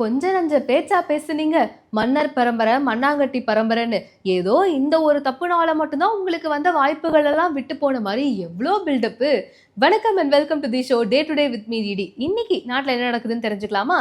கொஞ்ச நஞ்ச பேச்சா பேசுனீங்க. மன்னர் பரம்பரை மண்ணாங்கட்டி பரம்பரைன்னு. ஏதோ இந்த ஒரு தப்புனால மட்டும்தான் உங்களுக்கு வந்த வாய்ப்புகள் எல்லாம் விட்டு போன மாதிரி எவ்வளோ பில்டப்பு வணக்கம் and welcome to the show day to day with me DD இன்னைக்கு நாட்டில் என்ன நடக்குதுன்னு தெரிஞ்சுக்கலாமா?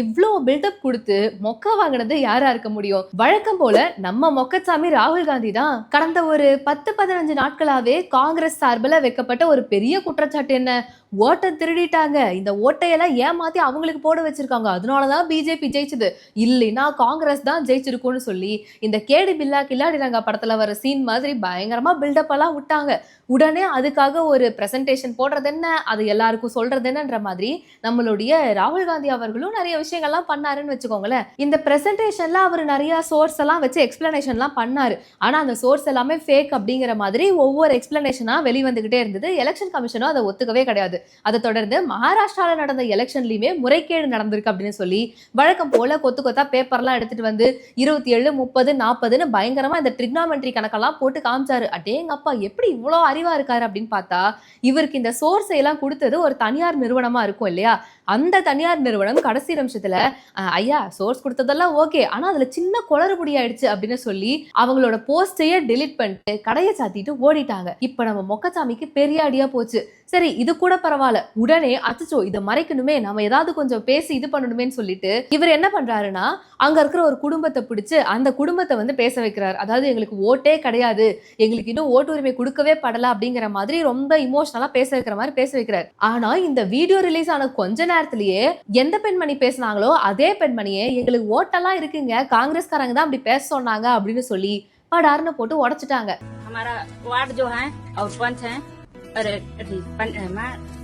இவ்வளோ பில்டப் கொடுத்து மொக்க வாங்கினது யாரா இருக்க முடியும்? வழக்கம் போல நம்ம மொக்கச்சாமி ராகுல் காந்தி தான் கடந்த ஒரு பத்து பதினஞ்சு நாட்களாவே காங்கிரஸ் சார்பில் வைக்கப்பட்ட ஒரு பெரிய குற்றச்சாட்டு என்ன? ஓட்டை திருடிட்டாங்க. இந்த ஓட்டையெல்லாம் ஏமாத்தி அவங்களுக்கு போட வச்சிருக்காங்க. அதனாலதான் பிஜேபி ஜெயிச்சது. இல்லைன்னா காங்கிரஸ் தான் ஜெயிச்சிருக்கும்னு சொல்லி இந்த கேடு பில்லா கில்லாடி ரங்கா படத்துல வர சீன் மாதிரி பயங்கரமா பில்டப் எல்லாம் விட்டாங்க. உடனே அதுக்காக ஒரு பிரசன்டேஷன் போடுறது என்ன? அது எல்லாருக்கும் சொல்றது என்னன்ற மாதிரி நம்மளுடைய ராகுல் காந்தி அவர்களும் நிறைய விஷயங்கள்லாம் பண்ணாருன்னு வச்சுக்கோங்களேன். இந்த பிரசன்டேஷன்ல அவர் நிறைய சோர்ஸ் எல்லாம் வச்சு எக்ஸ்பிளனேஷன்லாம் பண்ணாரு. ஆனா அந்த சோர்ஸ் எல்லாமே ஃபேக் அப்படிங்கிற மாதிரி ஒவ்வொரு எக்ஸ்பிளனேஷனா வெளிவந்துகிட்டே இருந்தது. எலெக்ஷன் கமிஷனும் அதை ஒத்துக்கவே கிடையாது. அதை தொடர்ந்து மகாராஷ்டிரால நடந்த எலெக்ஷன்லயுமே முறைகேடு நடந்திருக்கு அப்படின்னு சொல்லி வழக்கம் போல கொத்து கொத்தா பேப்பர்லாம் எடுத்துட்டு வந்து இருபத்தி ஏழு முப்பது நாற்பதுன்னு பயங்கரமா இந்த ட்ரிக்னாமெண்ட்ரி கணக்கெல்லாம் போட்டு காமிச்சாரு. அடேங்கப்பா எப்படி இவ்வளோ அறிவா இருக்காரு அப்படின்னு பார்த்தா இவருக்கு இந்த சோர்ஸை எல்லாம் கொடுத்தது ஒரு தனியார் நிறுவனமா இருக்கும் இல்லையா? அந்த தனியார் நிறுவனம் கடைசி நிமிஷத்துல ஐயா சோர்ஸ் கொடுத்ததெல்லாம் ஓகே ஆனா அதுல சின்ன குளறுபடி ஆயிடுச்சு அப்படின்னு சொல்லி அவங்களோட போஸ்டையே டெலீட் பண்ணிட்டு கடையை சாத்திட்டு ஓடிட்டாங்க. இப்ப நம்ம மொக்கச்சாமிக்கு பெரிய அடியா போச்சு. சரி இது கூட பரவாயில்ல. உடனே அச்சோ இதை மறைக்கணுமே நம்ம ஏதாவது கொஞ்சம் பேசி இது பண்ணணுமேன்னு சொல்லிட்டு இவர் என்ன பண்றாருன்னா அங்க இருக்கிற ஒரு குடும்பத்தை பிடிச்சு அந்த குடும்பத்தை வந்து பேச வைக்கிறார். அதாவது எங்களுக்கு ஓட்டே கிடையாது. எங்களுக்கு இன்னும் ஓட்டு உரிமை கொடுக்கவே படல அப்படிங்கிற மாதிரி ரொம்ப இமோஷனலா பேச வைக்கிற மாதிரி பேச வைக்கிறார். ஆனா இந்த வீடியோ ரிலீஸ் ஆன கொஞ்ச நேரத்திலேயே எந்த பெண்மணி பேசுனாங்களோ அதே பெண்மணியே எங்களுக்கு ஓட்டெல்லாம் இருக்குங்க. காங்கிரஸ்காரங்க தான் அப்படி பேச சொன்னாங்க அப்படின்னு சொல்லி படாருன்னு போட்டு உடைச்சிட்டாங்க. अरे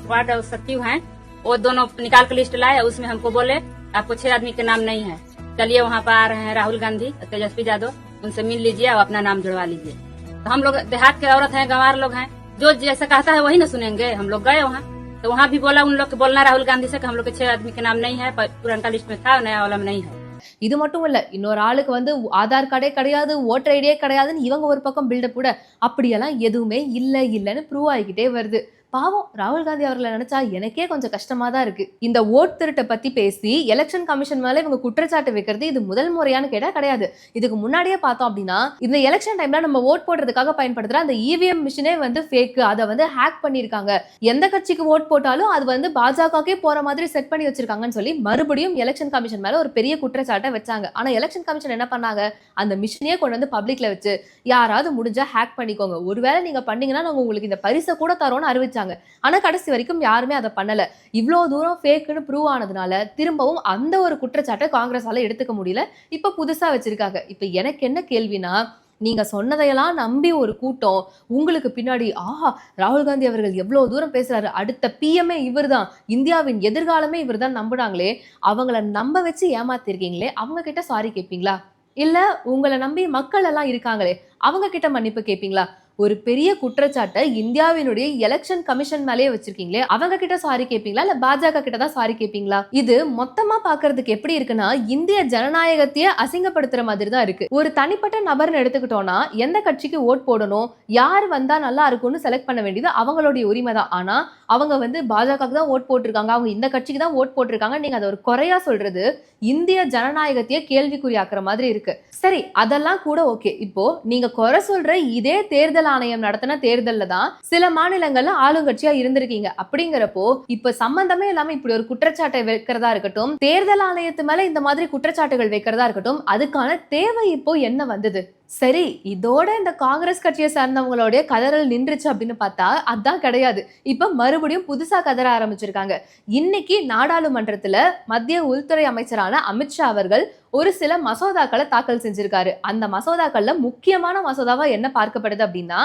वार्ड और सचिव हैं? वो दोनों निकाल के लिस्ट लाए, उसमें हमको बोले, आपको छह आदमी के नाम नहीं है। चलिए वहाँ पर आ रहे हैं राहुल गांधी, तेजस्वी यादव, उनसे मिल लीजिए और अपना नाम जुड़वा लीजिए। तो हम लोग देहात के औरत हैं, गंवार लोग हैं, जो जैसा कहता है वही ना सुनेंगे। हम लोग गए वहाँ। तो वहाँ भी बोला उन लोग बोलना राहुल गांधी से कि हम लोग के छह आदमी के नाम नहीं है पुरनका लिस्ट में था, नया वाला में नहीं है। இது மட்டும் இல்ல இன்னொரு ஆளுக்கு வந்து ஆதார் கார்டே கிடையாது ஓட்டர் ஐடியே கிடையாதுன்னு இவங்க ஒரு பக்கம் பில்டப் கூட அப்படியெல்லாம் எதுவுமே இல்லை இல்லைன்னு ப்ரூவ் ஆகிக்கிட்டே வருது. பாவம் ராகுல் காந்தி அவர்களை நினைச்சா எனக்கே கொஞ்சம் கஷ்டமா தான் இருக்கு. இந்த ஓட் திருட்டை பத்தி பேசி எலெக்ஷன் கமிஷன் மேல இவங்க குற்றச்சாட்டு வைக்கிறது இது முதல் முறையான கேட்டா கிடையாது. இதுக்கு முன்னாடியே பார்த்தோம் அப்படின்னா இந்த எலெக்ஷன் டைம்ல நம்ம ஓட் போடுறதுக்காக பயன்படுத்துற அந்த இவிஎம் மிஷினே வந்து ஃபேக் அதை வந்து ஹேக் பண்ணியிருக்காங்க. எந்த கட்சிக்கு ஓட் போட்டாலும் அது வந்து பாஜகவுக்கே போற மாதிரி செட் பண்ணி வச்சிருக்காங்கன்னு சொல்லி மறுபடியும் எலெக்ஷன் கமிஷன் மேல ஒரு பெரிய குற்றச்சாட்டை வச்சாங்க. ஆனா எலெக்ஷன் கமிஷன் என்ன பண்ணாங்க? அந்த மிஷினே கொண்டு வந்து பப்ளிக்ல வச்சு யாராவது முடிஞ்சா ஹேக் பண்ணிக்கோங்க. ஒருவேளை நீங்க பண்ணீங்கன்னா நாங்க உங்களுக்கு இந்த பரிசை கூட தரோம்னு அறிவிச்சாங்க. ஆனா கடைசி வரைக்கும் யாருமே அதை பண்ணல. இவ்வளோ தூரம் ஃபேக்குன்னு ப்ரூவ் ஆனதுனால திரும்பவும் அந்த ஒரு குற்றச்சாட்டை காங்கிரஸால எடுத்துக்க முடியல. இப்ப புதுசா வச்சிருக்காங்க. இப்ப எனக்கு என்ன கேள்வினா நீங்க சொன்னதையெல்லாம் நம்பி ஒரு கூட்டம் உங்களுக்கு பின்னாடி ஆஹா ராகுல் காந்தி அவர்கள் எவ்வளவு தூரம் பேசுறாரு. அடுத்த பிஎம்ஏ இவர்தான். இந்தியாவின் எதிர்காலமே இவர் தான் நம்புனாங்களே. அவங்கள நம்ப வச்சு ஏமாத்திருக்கீங்களே. அவங்க கிட்ட சாரி கேட்பீங்களா இல்ல உங்களை நம்பி மக்கள் எல்லாம் இருக்காங்களே. அவங்க கிட்ட மன்னிப்பு கேட்பீங்களா ஒரு பெரிய குற்றச்சாட்டை இந்தியாவினுடைய எலெக்ஷன் கமிஷன் மேலேயே வச்சிருக்கீங்களே அவங்க கிட்ட சாரி கேட்பீங்களா இல்ல பாஜக கிட்ட தான் சாரி கேட்பீங்களா இது மொத்தமா பாக்குறதுக்கு எப்படி இருக்குன்னா இந்திய ஜனநாயகத்தையே அசிங்கப்படுத்துற மாதிரி தான் இருக்கு. ஒரு தனிப்பட்ட நபர்னு எடுத்துக்கிட்டோம்னா எந்த கட்சிக்கு ஓட் போடணும் யார் வந்தா நல்லா இருக்கும்னு செலக்ட் பண்ண வேண்டியது அவங்களுடைய உரிமை தான். ஆனா அவங்க வந்து பாஜகவுக்கு தான் ஓட் போட்டிருக்காங்க அவங்க இந்த கட்சிக்கு தான் ஓட் போட்டிருக்காங்க நீங்க அதை ஒரு குறையா சொல்றது இந்திய ஜனநாயகத்தையே கேள்விக்குறியாக்குற மாதிரி இருக்கு. சரி அதெல்லாம் கூட ஓகே இப்போ நீங்க குறை சொல்ற இதே தேர்தல் ஆணையம் நடத்தின தேர்தல்ல தான் சில மாநிலங்கள்ல ஆளுங்கட்சியா இருந்திருக்கீங்க. அப்படிங்கிறப்போ இப்ப சம்பந்தமே இல்லாம இப்படி ஒரு குற்றச்சாட்டை வைக்கிறதா இருக்கட்டும் தேர்தல் ஆணையத்து மேல இந்த மாதிரி குற்றச்சாட்டுகள் வைக்கிறதா இருக்கட்டும் அதுக்கான தேவை இப்போ என்ன வந்தது? சரி இதோட இந்த காங்கிரஸ் கட்சியை சார்ந்தவங்களுடைய கதறல் நின்றுச்சு அப்படின்னு பார்த்தா அதான் கிடையாது. இப்ப மறுபடியும் புதுசா கதற ஆரம்பிச்சிருக்காங்க. இன்னைக்கு நாடாளுமன்றத்துல மத்திய உள்துறை அமைச்சரான அமித்ஷா அவர்கள் ஒரு சில மசோதாக்களை தாக்கல் செஞ்சிருக்காரு. அந்த மசோதாக்கள்ல முக்கியமான மசோதாவா என்ன பார்க்கப்படுது அப்படின்னா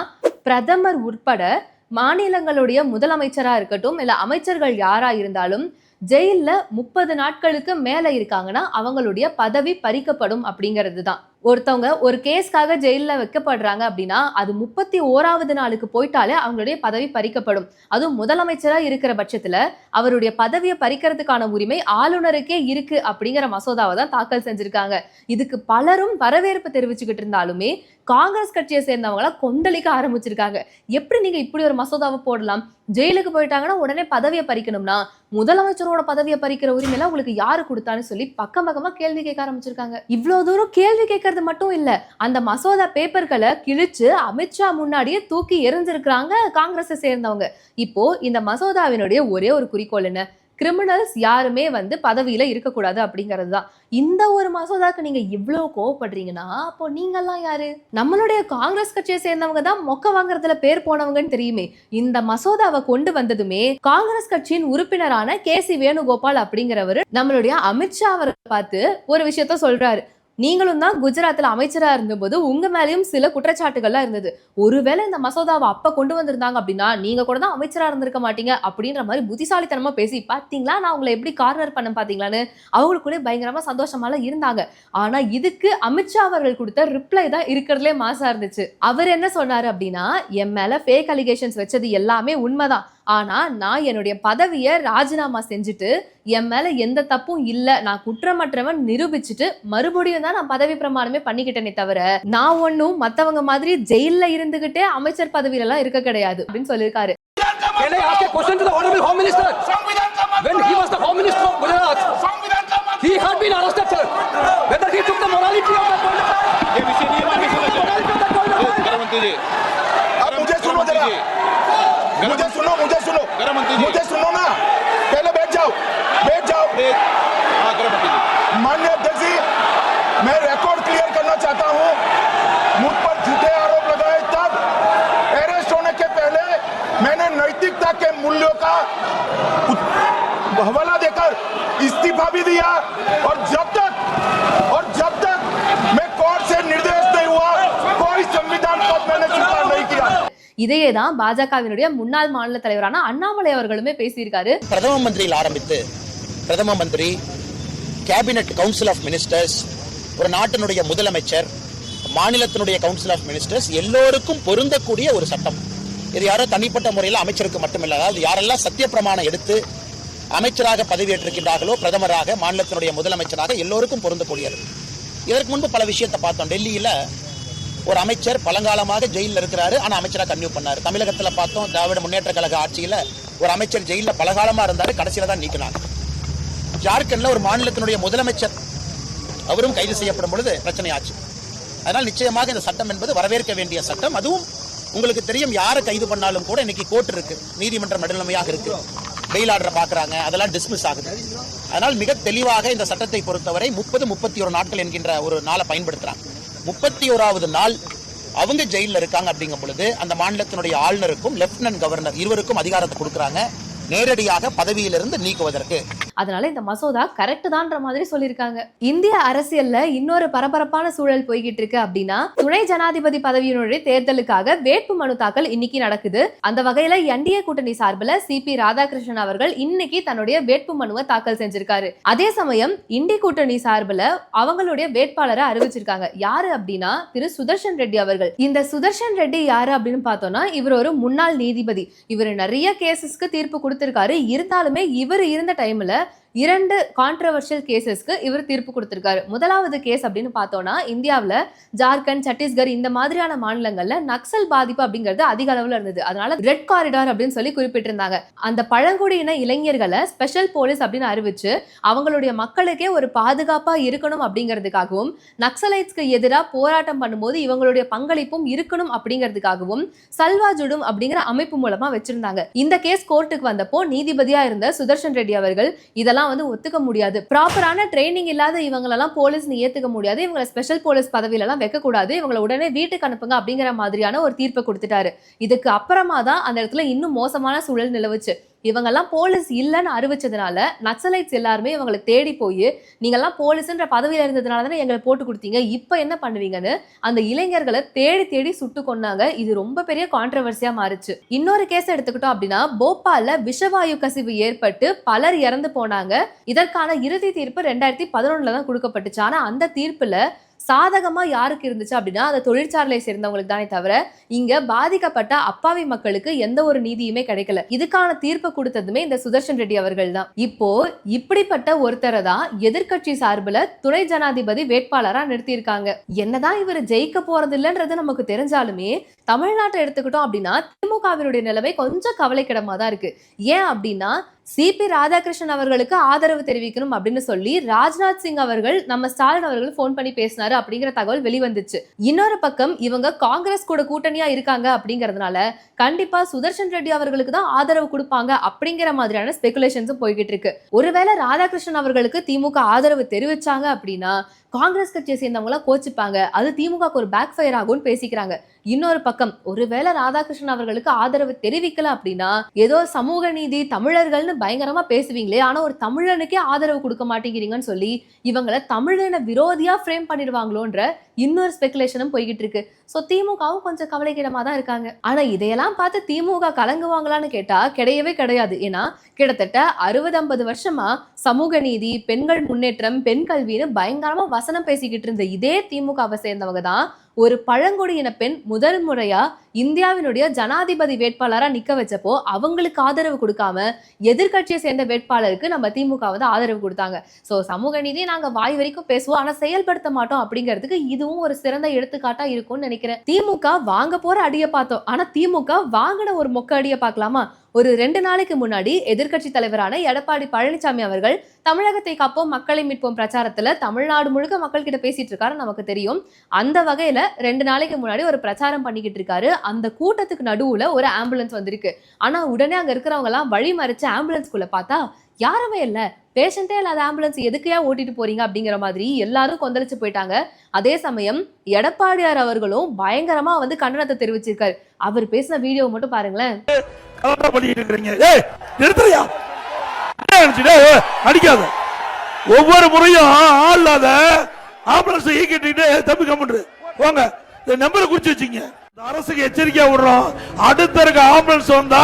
பிரதமர் உட்பட மாநிலங்களுடைய முதலமைச்சரா இருக்கட்டும் இல்ல அமைச்சர்கள் யாரா இருந்தாலும் ஜெயிலில் முப்பது நாட்களுக்கு மேல இருக்காங்கன்னா அவங்களுடைய பதவி பறிக்கப்படும் அப்படிங்கிறது தான் ஒருத்தவங்க ஒரு கேஸ்க்காக ஜெயிலில் வைக்கப்படுறாங்க அப்படின்னா அது முப்பத்தி ஓராவது நாளுக்கு போயிட்டாலே அவங்களுடைய பதவி பறிக்கப்படும். அதுவும் முதலமைச்சராக இருக்கிற பட்சத்தில் அவருடைய பதவியை பறிக்கிறதுக்கான உரிமை ஆளுநருக்கே இருக்கு அப்படிங்கிற மசோதாவை தான் தாக்கல் செஞ்சிருக்காங்க. இதுக்கு பலரும் வரவேற்பு தெரிவிச்சுக்கிட்டு இருந்தாலுமே காங்கிரஸ் கட்சியை சேர்ந்தவங்கள கொந்தளிக்க ஆரம்பிச்சிருக்காங்க. எப்படி நீங்க இப்படி ஒரு மசோதாவை போடலாம்? ஜெயிலுக்கு போயிட்டாங்கன்னா உடனே பதவியை பறிக்கணும்னா முதலமைச்சரோட பதவியை பறிக்கிற உரிமையெல்லாம் உங்களுக்கு யாரு கொடுத்தான்னு சொல்லி பக்கம் பக்கமா கேள்வி கேட்க ஆரம்பிச்சிருக்காங்க. இவ்வளவு தூரம் கேள்வி கேட்கறது மட்டும் இல்ல அந்த மசோதா பேப்பர்களை கிழிச்சு அமித்ஷா முன்னாடியே தூக்கி எறிஞ்சிருக்கிறாங்க காங்கிரஸை சேர்ந்தவங்க. இப்போ இந்த மசோதாவினுடைய ஒரே ஒரு குறிக்கோள் என்ன? கிரிமினல்ஸ் யாருமே வந்து பதவியில இருக்கக்கூடாது அப்படிங்கிறது தான் இந்த ஒரு மசோதாக்கு நீங்க இவ்வளவு கோவப்படுறீங்கன்னா அப்போ நீங்கள்லாம் யாரு? நம்மளுடைய காங்கிரஸ் கட்சியை சேர்ந்தவங்க தான் மொக்க வாங்குறதுல பேர் போனவங்கன்னு தெரியுமே. இந்த மசோதாவை கொண்டு வந்ததுமே காங்கிரஸ் கட்சியின் உறுப்பினரான கே சி வேணுகோபால் அப்படிங்கிறவர் நம்மளுடைய அமித்ஷா அவரை பார்த்து ஒரு விஷயத்த சொல்றாரு. நீங்களும் தான் குஜராத்தில் அமைச்சராக இருந்தபோது உங்கள் மேலேயும் சில குற்றச்சாட்டுகள்லாம் இருந்தது. ஒருவேளை இந்த மசோதாவை அப்போ கொண்டு வந்திருந்தாங்க அப்படின்னா நீங்கள் கூட தான் அமைச்சராக இருந்திருக்க மாட்டீங்க அப்படின்ற மாதிரி புத்திசாலித்தனமாக பேசி பார்த்தீங்களா நான் உங்களை எப்படி கார்னர் பண்ண பார்த்தீங்களான்னு அவங்களுக்குள்ளே பயங்கரமாக சந்தோஷமாலாம் இருந்தாங்க. ஆனால் இதுக்கு அமித்ஷா அவர்கள் கொடுத்த ரிப்ளை தான் இருக்கிறதுலே மாசாக இருந்துச்சு. அவர் என்ன சொன்னார் அப்படின்னா என் மேலே ஃபேக் அலிகேஷன்ஸ் வச்சது எல்லாமே உண்மைதான். ஆனா நான் என்னுடைய பதவியை ராஜினாமா செஞ்சுட்டு என் மேலே எந்த தப்பும் இல்லை நான் குற்றமற்றவன் நிரூபிச்சுட்டு மறுபடியும் தான் நான் பதவி பிரமாணமே பண்ணிக்கிட்டேனே தவிர நான் ஒன்றும் மற்றவங்க மாதிரி ஜெயிலில் இருந்துகிட்டே அமைச்சர் பதவியில எல்லாம் இருக்க கிடையாது அப்படின்னு சொல்லியிருக்காரு. मुझे सुनो मुझे सुनो मुझे सुनो ना पहले बैठ जाओ बैठ जाओ माननीय अध्यक्ष जी मैं रिकॉर्ड क्लियर करना चाहता हूँ मुझ पर झूठे आरोप लगाए तब अरेस्ट होने के पहले मैंने नैतिकता के मूल्यों का हवाला देकर इस्तीफा भी दिया और जब तक இதையே தான் பாஜகவினுடைய முன்னாள் மாநில தலைவரான அண்ணாமலை அவர்களுமே பேசியிருக்காரு. பிரதம மந்திரியில் ஆரம்பித்து பிரதம மந்திரி கேபினட் கவுன்சில் ஆஃப் மினிஸ்டர்ஸ் ஒரு நாட்டினுடைய முதலமைச்சர் மாநிலத்தினுடைய கவுன்சில் ஆஃப் மினிஸ்டர்ஸ் எல்லோருக்கும் பொருந்தக்கூடிய ஒரு சட்டம். இது யாரோ தனிப்பட்ட முறையில் அமைச்சருக்கு மட்டுமில்லை. அதாவது யாரெல்லாம் சத்திய பிரமாணம் எடுத்து அமைச்சராக பதவியேற்றிருக்கின்றார்களோ பிரதமராக மாநிலத்தினுடைய முதலமைச்சராக எல்லோருக்கும் பொருந்தக்கூடியது. இதற்கு முன்பு பல விஷயத்தை பார்த்தோம். டெல்லியில ஒரு அமைச்சர் பழங்காலமாக ஜெயிலில் இருக்கிறாரு. ஆனால் அமைச்சராக கன்வியூ பண்ணார். தமிழகத்தில் பார்த்தோம் திராவிட முன்னேற்ற கழக ஆட்சியில் ஒரு அமைச்சர் ஜெயிலில் பலகாலமாக இருந்தார். கடைசியில தான் நீக்கினார். ஜார்க்கண்ட்ல ஒரு மாநிலத்தினுடைய முதலமைச்சர் அவரும் கைது செய்யப்படும் பொழுது பிரச்சனை ஆச்சு. அதனால் நிச்சயமாக இந்த சட்டம் என்பது வரவேற்க வேண்டிய சட்டம். அதுவும் உங்களுக்கு தெரியும் யாரை கைது பண்ணாலும் கூட இன்னைக்கு கோர்ட் இருக்கு. நீதிமன்றம் நடுநிலைமையாக இருக்கு. பெயில் ஆர்டர் பாக்குறாங்க அதெல்லாம் டிஸ்மிஸ் ஆகுது. அதனால் மிக தெளிவாக இந்த சட்டத்தை பொறுத்தவரை முப்பது முப்பத்தி ஒரு நாட்கள் என்கின்ற ஒரு நாளை பயன்படுத்துறாங்க. முப்பத்தி ஓராவது நாள் அவங்க ஜெயிலில் இருக்காங்க அப்படிங்கும் பொழுது அந்த மாநிலத்தினுடைய ஆளுநருக்கும் லெப்டினன்ட் கவர்னர் இருவருக்கும் அதிகாரத்தை கொடுக்குறாங்க. நேரடியாக பதவியிலிருந்து நீக்குவதற்கு. அதனால இந்த மசோதா கரெக்ட் தான்ற மாதிரி சொல்லியிருக்காங்க. இந்திய அரசியல்ல இன்னொரு பரபரப்பான சூழல் போய்கிட்டு இருக்கு அப்படின்னா துணை ஜனாதிபதி பதவியினுடைய தேர்தலுக்காக வேட்பு மனு தாக்கல் இன்னைக்கு நடக்குது. அந்த வகையில என்டிஏ கூட்டணி சார்பில் சி பி ராதாகிருஷ்ணன் அவர்கள் இன்னைக்கு தன்னுடைய வேட்பு மனுவை தாக்கல் செஞ்சிருக்காரு. அதே சமயம் இண்டி கூட்டணி சார்பில் அவங்களுடைய வேட்பாளரை அறிவிச்சிருக்காங்க. யாரு அப்படின்னா திரு சுதர்ஷன் ரெட்டி அவர்கள். இந்த சுதர்ஷன் ரெட்டி யாரு அப்படின்னு பார்த்தோம்னா இவர் ஒரு முன்னாள் நீதிபதி. இவர் நிறைய கேசஸ்க்கு தீர்ப்பு கொடுத்திருக்காரு. இருந்தாலுமே இவர் இருந்த டைம்ல இரண்டு கான்ட்ரவர்ஷியல் கேசஸ்க்கு இவர் தீர்ப்பு கொடுத்திருக்காரு. முதலாவது கேஸ் அப்படின்னு பார்த்தோம்னா இந்தியாவில் ஜார்க்கண்ட் சத்தீஸ்கர் இந்த மாதிரியான மாநிலங்களில் நக்சல் பாதிப்பு அப்படிங்கிறது அதிக அளவில் இருந்தது. அதனால ரெட் காரிடார் அப்படின்னு சொல்லி குறிப்பிட்டிருந்தாங்க. அந்த பழங்குடியின இளைஞர்களை ஸ்பெஷல் போலீஸ் அப்படின்னு அறிவிச்சு அவங்களுடைய மக்களுக்கே ஒரு பாதுகாப்பாக இருக்கணும் அப்படிங்கிறதுக்காகவும் நக்சலைட்ஸ்க்கு எதிராக போராட்டம் பண்ணும்போது இவங்களுடைய பங்களிப்பும் இருக்கணும் அப்படிங்கிறதுக்காகவும் சல்வா ஜுடும் அப்படிங்கிற அமைப்பு மூலமா வச்சிருந்தாங்க. இந்த கேஸ் கோர்ட்டுக்கு வந்தப்போ நீதிபதியா இருந்த சுதர்ஷன் ரெட்டி அவர்கள் இதெல்லாம் வந்து ஒத்துக்க முடியாது. ப்ராப்பரான ட்ரைனிங் இல்லாத இவங்களெல்லாம் போலீஸ்னு ஏத்துக்க முடியாது. இவங்களை ஸ்பெஷல் போலீஸ் பதவியில எல்லாம் இவங்களை உடனே வீட்டுக்கு அனுப்புங்க அப்படிங்கிற மாதிரியான ஒரு தீர்ப்பை கொடுத்துட்டாரு. இதுக்கு அப்புறமா தான் அந்த இடத்துல இன்னும் மோசமான சூழல் நிலவுச்சு. இவங்கெல்லாம் போலீஸ் இல்லைன்னு அறிவிச்சதுனால நக்சலைட்ஸ் எல்லாருமே இவங்களை தேடி போய் நீங்கெல்லாம் போலீஸ்ன்ற பதவியில் இருந்ததுனால தானே எங்களை போட்டு கொடுத்தீங்க இப்போ என்ன பண்ணுவீங்கன்னு? அந்த இளைஞர்களை தேடி தேடி சுட்டு கொன்னாங்க. இது ரொம்ப பெரிய கான்ட்ரவர்சியாக மாறுச்சு. இன்னொரு கேஸ் எடுத்துக்கிட்டோம் அப்படின்னா போபாலில் விஷவாயு கசிவு ஏற்பட்டு பலர் இறந்து போனாங்க. இதற்கான இறுதி தீர்ப்பு ரெண்டாயிரத்தி பதினொன்றில் தான் கொடுக்கப்பட்டுச்சு. ஆனால் அந்த தீர்ப்பில் சாதகமாக யாருக்கு இருந்துச்சு அப்படின்னா அந்த தொழிற்சாலை சேர்ந்தவங்களுக்கு தானே தவிர இங்க பாதிக்கப்பட்ட அப்பாவி மக்களுக்கு எந்த ஒரு நீதியுமே கிடைக்கல. இதுக்கான தீர்ப்பு கொடுத்ததுமே இந்த சுதர்ஷன் ரெட்டி அவர்கள் தான். இப்போ இப்படிப்பட்ட ஒருத்தரை தான் எதிர்க்கட்சி சார்பில் துணை ஜனாதிபதி வேட்பாளராக நிறுத்தியிருக்காங்க. என்னதான் இவர் ஜெயிக்க போறது இல்லைன்றது நமக்கு தெரிஞ்சாலுமே தமிழ்நாட்டை எடுத்துக்கிட்டோம் அப்படின்னா திமுகவினுடைய நிலைமை கொஞ்சம் கவலைக்கிடமா தான் இருக்கு. ஏன் அப்படின்னா சிபி ராதாகிருஷ்ணன் அவர்களுக்கு ஆதரவு தெரிவிக்கணும் அப்படின்னு சொல்லி ராஜ்நாத் சிங் அவர்கள் நம்ம ஸ்டாலின் அவர்கள் ஃபோன் பண்ணி பேசினாரு அப்படிங்கிற தகவல் வெளிவந்துச்சு. இன்னொரு பக்கம் இவங்க காங்கிரஸ் கூட கூட்டணியா இருக்காங்க அப்படிங்கறதுனால கண்டிப்பா சுதர்ஷன் ரெட்டி அவர்களுக்கு தான் ஆதரவு கொடுப்பாங்க அப்படிங்கிற மாதிரியான ஸ்பெகுலேஷன்ஸும் போய்கிட்டு இருக்கு. ஒருவேளை ராதாகிருஷ்ணன் அவர்களுக்கு திமுக ஆதரவு தெரிவிச்சாங்க அப்படின்னா காங்கிரஸ் கட்சியை சேர்ந்தவங்கள கோச்சிப்பாங்க. அது திமுகக்கு ஒரு பேக் ஃபயர் ஆகும்னு பேசிக்கிறாங்க. இன்னொரு பக்கம் ஒருவேளை ராதாகிருஷ்ணன் அவர்களுக்கு ஆதரவு தெரிவிக்கல அப்படின்னா ஏதோ சமூக நீதி தமிழர்கள்னு பயங்கரமா பேசுவீங்களே ஆனா ஒரு தமிழனுக்கே ஆதரவு கொடுக்க மாட்டேங்கிறீங்கன்னு சொல்லி இவங்களை தமிழன விரோதியா ஃப்ரேம் பண்ணிடுவாங்களோன்ற இன்னொரு ஸ்பெகுலேஷனும் போய்கிட்டு இருக்கு ஸோ திமுகவும் கொஞ்சம் கவலைக்கிடமாக தான் இருக்காங்க. ஆனால் இதையெல்லாம் பார்த்து திமுக கலங்குவாங்களான்னு கேட்டால் கிடையவே கிடையாது. ஏன்னா கிட்டத்தட்ட அறுபது ஐம்பது வருஷமா சமூக நீதி பெண்கள் முன்னேற்றம் பெண் கல்வின்னு பயங்கரமாக வசனம் பேசிக்கிட்டு இருந்த இதே திமுகவை சேர்ந்தவங்க தான் ஒரு பழங்குடியின பெண் முதல் முறையா இந்தியாவினுடைய ஜனாதிபதி வேட்பாளராக நிற்க வச்சப்போ அவங்களுக்கு ஆதரவு கொடுக்காம எதிர்க்கட்சியை சேர்ந்த வேட்பாளருக்கு நம்ம திமுக வந்து ஆதரவு கொடுத்தாங்க. ஸோ சமூக நீதி நாங்கள் வாய் வரைக்கும் பேசுவோம். ஆனால் செயல்படுத்த மாட்டோம் அப்படிங்கிறதுக்கு இதுவும் ஒரு சிறந்த எடுத்துக்காட்டா இருக்கும்னு நினைக்கிறேன். திமுக வாங்க போற அடியை பார்த்தோம். ஆனா திமுக வாங்கின ஒரு மொக்க அடியை பார்க்கலாமா? ஒரு ரெண்டு நாளைக்கு முன்னாடி எதிர்க்கட்சி தலைவரான எடப்பாடி பழனிசாமி அவர்கள் தமிழகத்தை காப்போம் மக்களை மீட்போம் பிரச்சாரத்துல தமிழ்நாடு முழுக்க மக்கள் கிட்ட பேசிட்டு இருக்காரு நமக்கு தெரியும். அந்த வகையில ரெண்டு நாளைக்கு முன்னாடி ஒரு பிரச்சாரம் பண்ணிக்கிட்டு இருக்காரு. அந்த கூட்டத்துக்கு நடுவுல ஒரு ஆம்புலன்ஸ் வந்திருக்கு. ஆனா உடனே அங்க இருக்கிறவங்க எல்லாம் வழி மறைச்சு ஆம்புலன்ஸ்குள்ள பார்த்தா யாருமே இல்லை. பேஷண்டே இல்லாத ஆம்புலன்ஸ் எதுக்கையா ஓட்டிட்டு போறீங்க அப்படிங்கிற மாதிரி எல்லாரும் கொந்தளிச்சு போயிட்டாங்க. அதே சமயம் எடப்பாடியார் அவர்களும் பயங்கரமா வந்து கண்டனத்தை தெரிவிச்சிருக்காரு. அவர் பேசின வீடியோ மட்டும் பாருங்களேன். அடிக்காத. ஒவ்வொரு முறையும் ஆள் இல்லாத ஆம்புலன்ஸ் ஈக்கிட்டு தம்பி கம்முன்று போங்க. இந்த நம்பரை குறிச்சு வச்சுங்க இந்த அரசுக்கு எச்சரிக்கையா விடுறோம். அடுத்த இருக்க ஆம்புலன்ஸ் வந்தா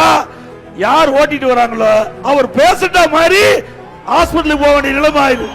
யார் ஓட்டிட்டு வராங்களோ அவர் பேசண்டா மாதிரி ஹாஸ்பிட்டலுக்கு போக வேண்டிய நிலைமை ஆயிடுது.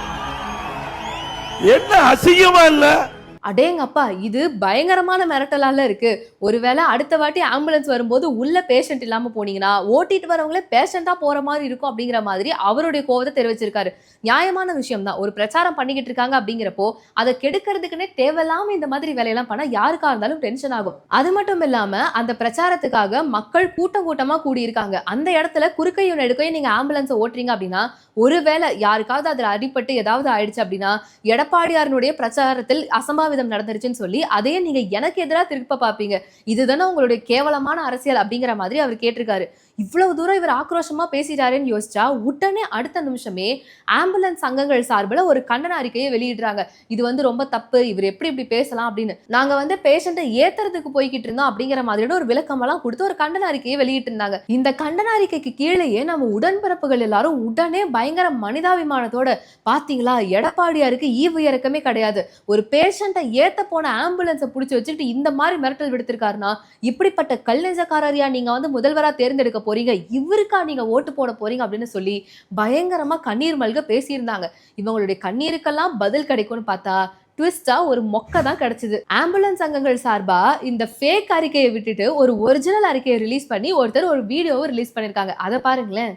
என்ன அசிங்கமா இல்ல? அடேங்கப்பா இது பயங்கரமான மிரட்டலால இருக்கு. ஒருவேளை அடுத்த வாட்டி ஆம்புலன்ஸ் வரும்போது உள்ள பேஷண்ட் இல்லாம போனீங்கன்னா ஓட்டிட்டு வரவங்களே பேஷண்டா போற மாதிரி இருக்கும் அப்படிங்கிற மாதிரி அவருடைய கோவத்தை தெரிவிச்சிருக்காரு. நியாயமான விஷயம் தான் ஒரு பிரச்சாரம் பண்ணிக்கிட்டு இருக்காங்க அப்படிங்கிறப்போ அதை கெடுக்கிறதுக்குன்னே தேவையில்லாம இந்த மாதிரி வேலையெல்லாம் பண்ணா யாருக்கா இருந்தாலும் டென்ஷன் ஆகும். அது மட்டும் இல்லாம அந்த பிரச்சாரத்துக்காக மக்கள் கூட்டம் கூட்டமா கூடியிருக்காங்க. அந்த இடத்துல குறுக்கையும் நெடுக்கையும் நீங்க ஆம்புலன்ஸை ஓட்டுறீங்க அப்படின்னா ஒருவேளை யாருக்காவது அதுல அடிபட்டு ஏதாவது ஆயிடுச்சு அப்படின்னா எடப்பாடியாரனுடைய பிரச்சாரத்தில் அசம்பாவிதம் நடந்துருச்சுன்னு சொல்லி அதையே நீங்க எனக்கு எதிராக திருப்ப பார்ப்பீங்க இதுதானே உங்களுடைய கேவலமான அரசியல் அப்படிங்கிற மாதிரி அவர் கேட்டிருக்காரு. இவ்வளவு தூரம் இவர் ஆக்ரோஷமா பேசிட்டாருன்னு யோசிச்சா உடனே அடுத்த நிமிஷமே ஆம்புலன்ஸ் சங்கங்கள் சார்பில் ஒரு கண்டன அறிக்கையை வெளியிடுறாங்க. இது வந்து ரொம்ப தப்பு இவர் எப்படி இப்படி பேசலாம் அப்படின்னு. நாங்க வந்து பேஷண்ட்டை ஏத்துறதுக்கு போய்கிட்டு இருந்தோம் அப்படிங்கிற மாதிரியான ஒரு விளக்கமெல்லாம் கொடுத்து ஒரு கண்டன அறிக்கையை வெளியிட்டு இருந்தாங்க. இந்த கண்டன அறிக்கைக்கு கீழேயே நம்ம உடன்பிறப்புகள் எல்லாரும் உடனே பயங்கர மனிதாபிமானத்தோட பாத்தீங்களா எடப்பாடியாருக்கு ஈவு இறக்கமே கிடையாது. ஒரு பேஷண்ட்டை ஏத்த போன ஆம்புலன்ஸை பிடிச்சி வச்சுட்டு இந்த மாதிரி மிரட்டல் விடுத்திருக்காருன்னா இப்படிப்பட்ட கல் நெஞ்சக்காரரியா நீங்க வந்து முதல்வரா தேர்ந்தெடுக்க போறீங்க இவருக்கா நீங்க ஓட்டு போட போறீங்க அப்படின்னு சொல்லி பயங்கரமா கண்ணீர் மல்க பேசியிருந்தாங்க. இவங்களுடைய கண்ணீருக்கெல்லாம் பதில் கிடைக்கும்னு பார்த்தா ட்விஸ்டா ஒரு மொக்க தான் கிடைச்சது. ஆம்புலன்ஸ் சங்கங்கள் சார்பா இந்த ஃபேக் அறிக்கையை விட்டுட்டு ஒரு ஒரிஜினல் அறிக்கையை ரிலீஸ் பண்ணி ஒருத்தர் ஒரு வீடியோவை ரிலீஸ் பண்ணிருக்காங்க அதை பாருங்களேன்.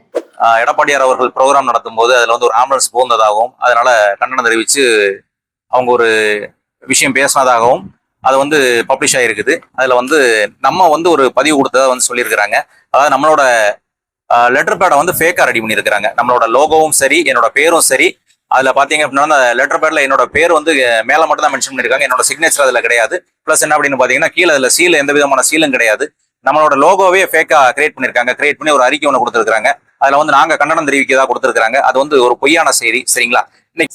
எடப்பாடியார் அவர்கள் ப்ரோக்ராம் நடத்தும் போது அதுல வந்து ஒரு ஆம்புலன்ஸ் போந்ததாகவும் அதனால கண்டனம் தெரிவித்து அவங்க ஒரு விஷயம் பேசினதாகவும் அது வந்து பப்ளிஷ் ஆகிருக்குது அதில் வந்து நம்ம வந்து ஒரு பதிவு கொடுத்ததை வந்து சொல்லியிருக்கிறாங்க. அதாவது நம்மளோட லெட்டர் பேடை வந்து ஃபேக்காக ரெடி பண்ணியிருக்கிறாங்க. நம்மளோட லோகோவும் சரி என்னோட பேரும் சரி. அதில் பார்த்தீங்க அப்படின்னா அந்த லெட்டர் பேடில் என்னோட பேர் வந்து மேலே மட்டும் தான் மென்ஷன் பண்ணிருக்காங்க என்னோட சிக்னேச்சர் அதில் கிடையாது. ப்ளஸ் என்ன அப்படின்னு பார்த்தீங்கன்னா கீழே அதில் சீல் எந்த விதமான சீலும் கிடையாது. நம்மளோட லோகோவே ஃபேக்காக கிரியேட் பண்ணியிருக்காங்க. கிரியேட் பண்ணி ஒரு அறிக்கை ஒன்று கொடுத்துருக்காங்க அதில் வந்து நாங்கள் கண்டனம் தெரிவிக்கதாக கொடுத்துருக்காங்க அது வந்து ஒரு பொய்யான செய்தி சரிங்களா?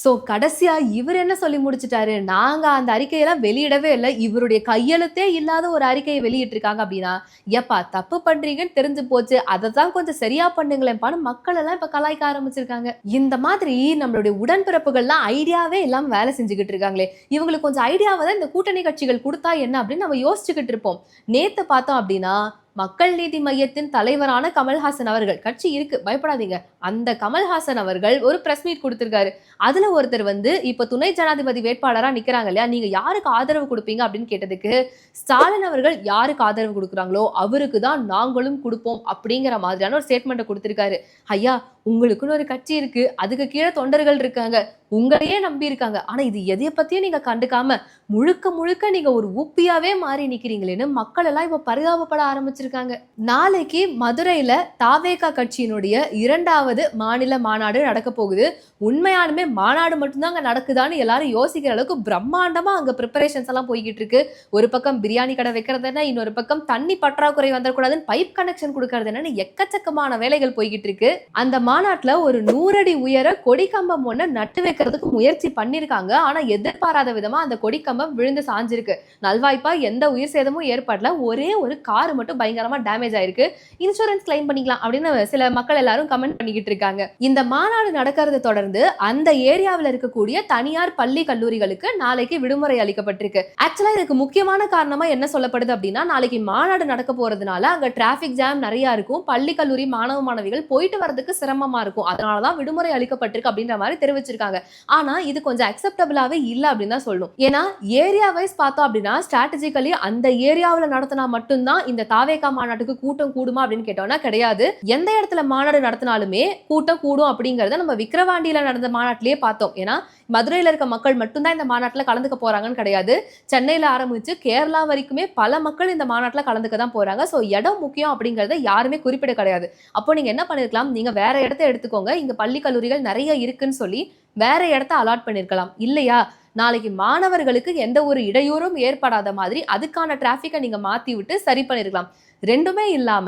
சோ கடைசியா இவர் என்ன சொல்லி முடிச்சிட்டாரு? நாங்க அந்த அறிக்கையெல்லாம் வெளியிடவே இல்லை. இவருடைய கையெழுத்தே இல்லாத ஒரு அறிக்கையை வெளியிட்டு இருக்காங்க அப்படின்னா ஏப்பா தப்பு பண்றீங்கன்னு தெரிஞ்சு போச்சு. அதை தான் கொஞ்சம் சரியா பண்ணுங்களேன்பான்னு மக்கள் எல்லாம் இப்ப கலாய்க்க ஆரம்பிச்சிருக்காங்க. இந்த மாதிரி நம்மளுடைய உடன்பிறப்புகள்லாம் ஐடியாவே இல்லாம வேலை செஞ்சுக்கிட்டு இருக்காங்களே. இவங்களுக்கு கொஞ்சம் ஐடியாவை தான் இந்த கூட்டணி கட்சிகள் கொடுத்தா என்ன அப்படின்னு நம்ம யோசிச்சுக்கிட்டு இருப்போம். நேத்து பார்த்தோம் அப்படின்னா மக்கள் நீதி மையத்தின் தலைவரான கமல்ஹாசன் அவர்கள். கட்சி இருக்கு பயப்படாதீங்க. அந்த கமல்ஹாசன் அவர்கள் ஒரு பிரஸ் மீட் கொடுத்திருக்காரு. அதுல ஒருத்தர் வந்து இப்ப துணை ஜனாதிபதி வேட்பாளரா நிக்கிறாங்க இல்லையா? நீங்க யாருக்கு ஆதரவு கொடுப்பீங்க அப்படின்னு கேட்டதுக்கு ஸ்டாலின் அவர்கள் யாருக்கு ஆதரவு கொடுக்குறாங்களோ அவருக்கு தான் நாங்களும் கொடுப்போம் அப்படிங்கிற மாதிரியான ஒரு ஸ்டேட்மெண்ட்டை கொடுத்திருக்காரு. ஐயா உங்களுக்குன்னு ஒரு கட்சி இருக்கு. அதுக்கு கீழே தொண்டர்கள் இருக்காங்க. உங்களையே நம்பி இருக்காங்க ஆனா இது எதையை பத்தியும் நீங்க கண்டுக்காம முழுக்க முழுக்க நீங்க ஒரு ஊப்பியாவே மாறி நிற்கிறீங்களேன்னு மக்கள் எல்லாம் இப்ப பரிதாபப்பட ஆரம்பிச்சிருக்காங்க. நாளைக்கு மதுரையில தாவேகா கட்சியினுடைய இரண்டாவது மாநில மாநாடு நடக்க போகுது. உண்மையாலுமே மாநாடு மட்டும்தான் அங்க நடக்குதான்னு எல்லாரும் யோசிக்கிற அளவுக்கு பிரம்மாண்டமா அங்க ப்ரிப்பரேஷன்ஸ் எல்லாம் போய்கிட்டு இருக்கு. ஒரு பக்கம் பிரியாணி கடை வைக்கிறது என்ன இன்னொரு பக்கம் தண்ணி பற்றாக்குறை வந்துடக்கூடாதுன்னு பைப் கனெக்ஷன் கொடுக்கறது என்னன்னு எக்கச்சக்கமான வேலைகள் போய்கிட்டு இருக்கு. அந்த மாநாட்டுல ஒரு நூறடி உயர கொடி கம்பம் ஒண்ணு நட்டு வைக்கிறதுக்கு முயற்சி பண்ணிருக்காங்க. ஆனா எதிர்பாராத விதமா அந்த கொடி கம்பம் விழுந்து சாஞ்சிருக்கு. நல்வாய்ப்பா எந்த உயிர் சேதமும் ஏற்படல. ஒரே ஒரு கார் மட்டும் பயங்கரமா டேமேஜ் ஆயிருக்கு. இன்சூரன்ஸ் கிளைம் பண்ணிக்கலாம் அப்படின்னு சில மக்கள் எல்லாரும் கமெண்ட் பண்ணிக்கிட்டு இருக்காங்க. இந்த மாநாடு நடக்கிறத தொடர்ந்து அந்த ஏரியாவில் இருக்கக்கூடிய தனியார் பள்ளி கல்லூரிகளுக்கு நாளைக்கு விடுமுறை அளிக்கப்பட்டிருக்கு. ஆக்சுவலா இதுக்கு முக்கியமான காரணமா என்ன சொல்லப்படுது அப்படின்னா நாளைக்கு மாநாடு நடக்க போறதுனால அங்க டிராபிக் ஜாம் நிறைய இருக்கும். பள்ளி கல்லூரி மாணவ மாணவிகள் போயிட்டு வரதுக்கு சிரமமா இருக்கும். அதனாலதான் விடுமுறை அளிக்கப்பட்டிருக்கு அப்படின்ற மாதிரி தெரிவிச்சிருக்காங்க. ஆனா இது கொஞ்சம் அக்செப்டபிளாவே இல்ல அப்படின்னு தான் சொல்லணும் ஏன்னா ஏரியா வைஸ் பார்த்தோம் அப்படின்னா ஸ்ட்ராட்டஜிக்கலி அந்த ஏரியாவில் நடத்தினா மட்டும்தான் இந்த தாவேகா மாநாட்டுக்கு கூட்டம் கூடுமா அப்படின்னு கேட்டோம்னா கிடையாது. எந்த இடத்துல மாநாடு நடத்தினாலுமே கூட்டம் கூடும் அப்படிங்கறத நம்ம விக்கிரவாண்டியில நடந்த மாநாட்டிலேயே பார்த்தோம். ஏன்னா மதுரையில இருக்க மக்கள் மட்டும்தான் இந்த மாநாட்டில் கலந்துக்க போறாங்கன்னு கிடையாது. சென்னையில ஆரம்பிச்சு கேரளா வரைக்குமே பல மக்கள் இந்த மாநாட்டில் கலந்துக்க தான் போறாங்க. ஸோ இடம் முக்கியம் அப்படிங்கறத யாருமே குறிப்பிட கிடையாது. அப்போ நீங்க என்ன பண்ணிருக்கலாம்? நீங்க வேற இடத்த எடுத்துக்கோங்க. இங்க பள்ளி கல்லூரிகள் நிறைய இருக்குன்னு சொல்லி வேற இடத்த அலாட் பண்ணிருக்கலாம். இல்லையா? நாளைக்கு மாணவர்களுக்கு எந்த ஒரு இடையூறும் ஏற்படாத மாதிரி அதுக்கான டிராஃபிக்கை நீங்க மாத்தி விட்டு சரி பண்ணிருக்கலாம். ரெண்டுமே இல்லாம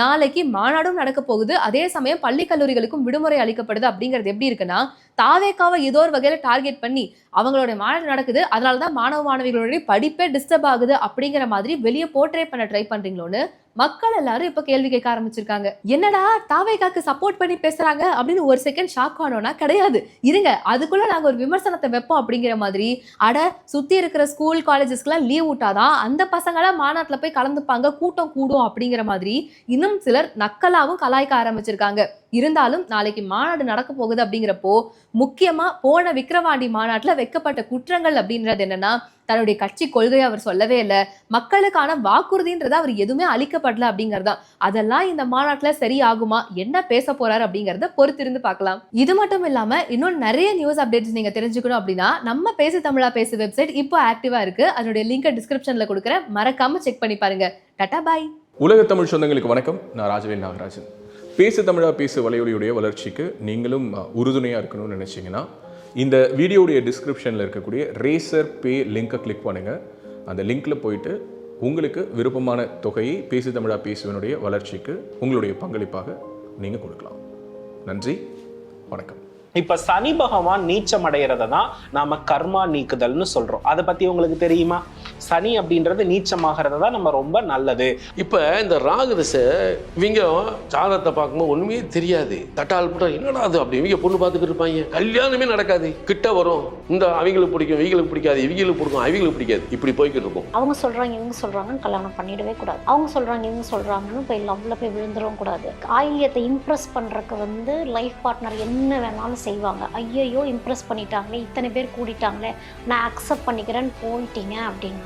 நாளைக்கு மாநாடும் நடக்க போகுது. அதே சமயம் பள்ளி கல்லூரிகளுக்கும் விடுமுறை அளிக்கப்படுது அப்படிங்கிறது எப்படி இருக்குன்னா தாவேக்காவை ஏதோ ஒரு வகையில டார்கெட் பண்ணி அவங்களோட மாநாடு நடக்குது. அதனால தான் மாணவ மாணவிகளுடைய படிப்பே டிஸ்டர்ப் ஆகுது அப்படிங்கிற மாதிரி வெளியே போர்ட்ரேட் பண்ண ட்ரை பண்றீங்களோன்னு மக்கள் எல்லாரும் இப்ப கேள்வி கேட்க ஆரம்பிச்சிருக்காங்க. என்னடா தாவேகாக்கு சப்போர்ட் பண்ணி பேசுறாங்க அப்படின்னு ஒரு செகண்ட் ஷாக் ஆனோம்னா கிடையாது. இருங்க அதுக்குள்ள நாங்க ஒரு விமர்சனத்தை வைப்போம் அப்படிங்கிற மாதிரி. அட சுத்தி இருக்கிற ஸ்கூல் காலேஜஸ்க்குலாம் லீவ் விட்டாதான் அந்த பசங்களாம் மாநாட்டுல போய் கலந்துப்பாங்க கூட்டம் கூடும் அப்படிங்கிற மாதிரி இன்னும் சிலர் நக்கலாவும் கலாய்க்க ஆரம்பிச்சிருக்காங்க. இருந்தாலும் நாளைக்கு மாநாடு நடக்க போகுது அப்படிங்கிறப்போ முக்கியமா போன விக்ரவாண்டி மாநாட்டில் வைக்கப்பட்ட குற்றங்கள் அப்படின்றது என்னன்னா தன்னுடைய கட்சி கொள்கையை அவர் சொல்லவே இல்லை. மக்களுக்கான வாக்குறுதின்றது அவர் எதுவுமே அளிக்கப்படல அப்படிங்கறதுதான் அதெல்லாம் இந்த மாநாட்டில் சரியாகுமா? என்ன பேச போறாரு அப்படிங்கறத பொறுத்திருந்து பார்க்கலாம். இது மட்டும் இல்லாம இன்னும் நிறைய நியூஸ் அப்டேட்ஸ் நீங்க தெரிஞ்சுக்கணும் அப்படின்னா நம்ம பேசு தமிழா பேசு வெப்சைட் இப்போ ஆக்டிவா இருக்கு. அதனுடைய லிங்க் டிஸ்கிரிப்ஷன்ல கொடுக்குறேன். மறக்காம செக் பண்ணி பாருங்க. டாடா பாய் உலக தமிழ் சொந்தங்களுக்கு வணக்கம். நான் ராஜவேல் நாகராஜன். பேசு தமிழா பேசு வலையொலியுடைய வளர்ச்சிக்கு நீங்களும் உறுதுணையாக இருக்கணும்னு நினச்சிங்கன்னா இந்த வீடியோடைய டிஸ்கிரிப்ஷனில் இருக்கக்கூடிய ரேசர் பே லிங்க்கை கிளிக் பண்ணுங்கள் அந்த லிங்க்கில் போயிட்டு உங்களுக்கு விருப்பமான தொகையை பேசு தமிழா பேசுவனுடைய வளர்ச்சிக்கு உங்களுடைய பங்களிப்பாக நீங்கள் கொடுக்கலாம். நன்றி. வணக்கம். இப்ப சனி பகவான் நீச்சம் அடைகிறத தான் நாம கர்மா நீக்குதல்னு சொல்றோம். அதை பத்தி உங்களுக்கு தெரியுமா? சனி அப்படின்றது நீச்சமாகிறது தான் நம்ம ரொம்ப நல்லது. இப்போ இந்த ராகுதசை இவங்க ஜாதகத்தை பார்க்கும்போது ஒன்றுமே தெரியாது. தட்டால் போட்டா என்னடா அது அப்படி? இவங்க பொண்ணு பார்த்துட்டு இருப்பாங்க. கல்யாணமே நடக்காது. கிட்ட வரும். இந்த அவங்களுக்கு பிடிக்கும் இவங்களுக்கு பிடிக்காது. இவங்களுக்கு பிடிக்கும் அவங்களுக்கு பிடிக்காது. இப்படி போய்கிட்டு இருக்கும். அவங்க சொல்றாங்க இவங்க சொல்றாங்கன்னு கல்யாணம் பண்ணிடவே கூடாது. அவங்க சொல்றாங்க இவங்க சொல்றாங்கன்னு போய் லவ்ல போய் விழுந்துடவும் கூடாது. ஆயிலியத்தை இம்ப்ரெஸ் பண்றதுக்கு வந்து லைஃப் பார்ட்னர் என்ன வேணாலும் செய்வாங்க. ஐயையோ இம்ப்ரெஸ் பண்ணிட்டாங்களே இத்தனை பேர் கூடிட்டாங்களே நான் அக்செப்ட் பண்ணிக்கிறேன்னு போயிட்டீங்க அப்படின்னா